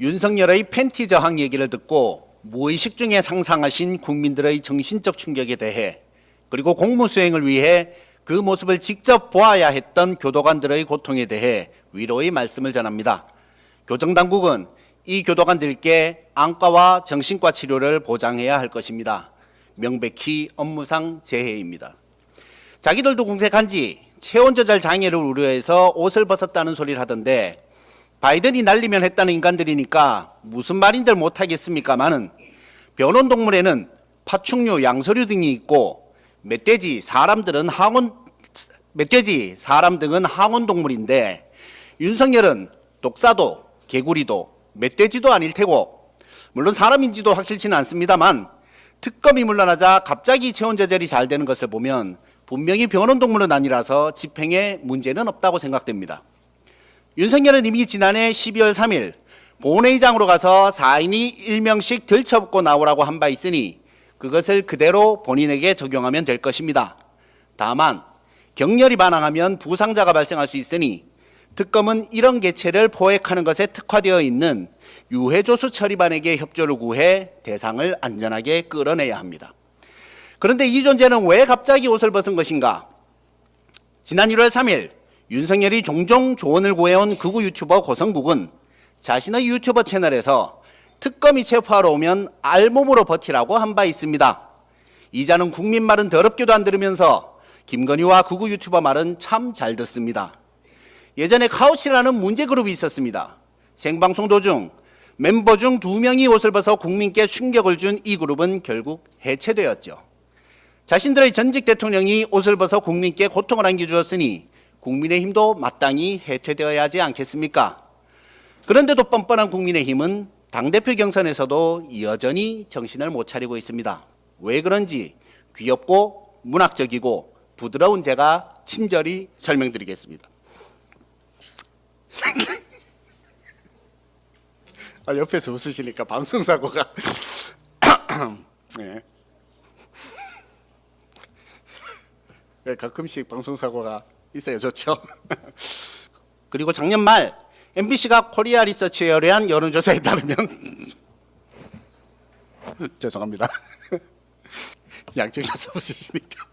윤석열의 팬티 저항 얘기를 듣고 무의식 중에 상상하신 국민들의 정신적 충격에 대해 그리고 공무 수행을 위해 그 모습을 직접 보아야 했던 교도관들의 고통에 대해 위로의 말씀을 전합니다. 교정당국은 이 교도관들께 안과와 정신과 치료를 보장해야 할 것입니다. 명백히 업무상 재해입니다. 자기들도 궁색한지 체온 조절 장애를 우려해서 옷을 벗었다는 소리를 하던데 바이든이 날리면 했다는 인간들이니까 무슨 말인들 못하겠습니까마는 변온 동물에는 파충류, 양서류 등이 있고 멧돼지, 사람들은 항온 멧돼지, 사람 등은 항온동물인데 윤석열은 독사도, 개구리도, 멧돼지도 아닐 테고 물론 사람인지도 확실치는 않습니다만 특검이 물러나자 갑자기 체온 조절이 잘 되는 것을 보면 분명히 변온 동물은 아니라서 집행에 문제는 없다고 생각됩니다. 윤석열은 이미 지난해 12월 3일 본회의장으로 가서 4인이 일명씩 들쳐붙고 나오라고 한 바 있으니 그것을 그대로 본인에게 적용하면 될 것입니다. 다만 격렬히 반항하면 부상자가 발생할 수 있으니 특검은 이런 개체를 포획하는 것에 특화되어 있는 유해조수 처리반에게 협조를 구해 대상을 안전하게 끌어내야 합니다. 그런데 이 존재는 왜 갑자기 옷을 벗은 것인가? 지난 1월 3일 윤석열이 종종 조언을 구해온 극우 유튜버 고성국은 자신의 유튜버 채널에서 특검이 체포하러 오면 알몸으로 버티라고 한 바 있습니다. 이자는 국민 말은 더럽게도 안 들으면서 김건희와 극우 유튜버 말은 참 잘 듣습니다. 예전에 카우치라는 문제 그룹이 있었습니다. 생방송 도중 멤버 중 두 명이 옷을 벗어 국민께 충격을 준 이 그룹은 결국 해체되었죠. 자신들의 전직 대통령이 옷을 벗어 국민께 고통을 안겨주었으니 국민의힘도 마땅히 해체되어야 하지 않겠습니까? 그런데도 뻔뻔한 국민의힘은 당대표 경선에서도 여전히 정신을 못 차리고 있습니다. 왜 그런지 귀엽고 문학적이고 부드러운 제가 친절히 설명드리겠습니다. 아, 옆에서 웃으시니까 방송사고가 네. 네, 가끔씩 방송사고가 있어요. 좋죠. 그리고 작년 말 MBC가 코리아 리서치에 의뢰한 여론조사에 따르면 죄송합니다. 양쪽에서 웃으시니까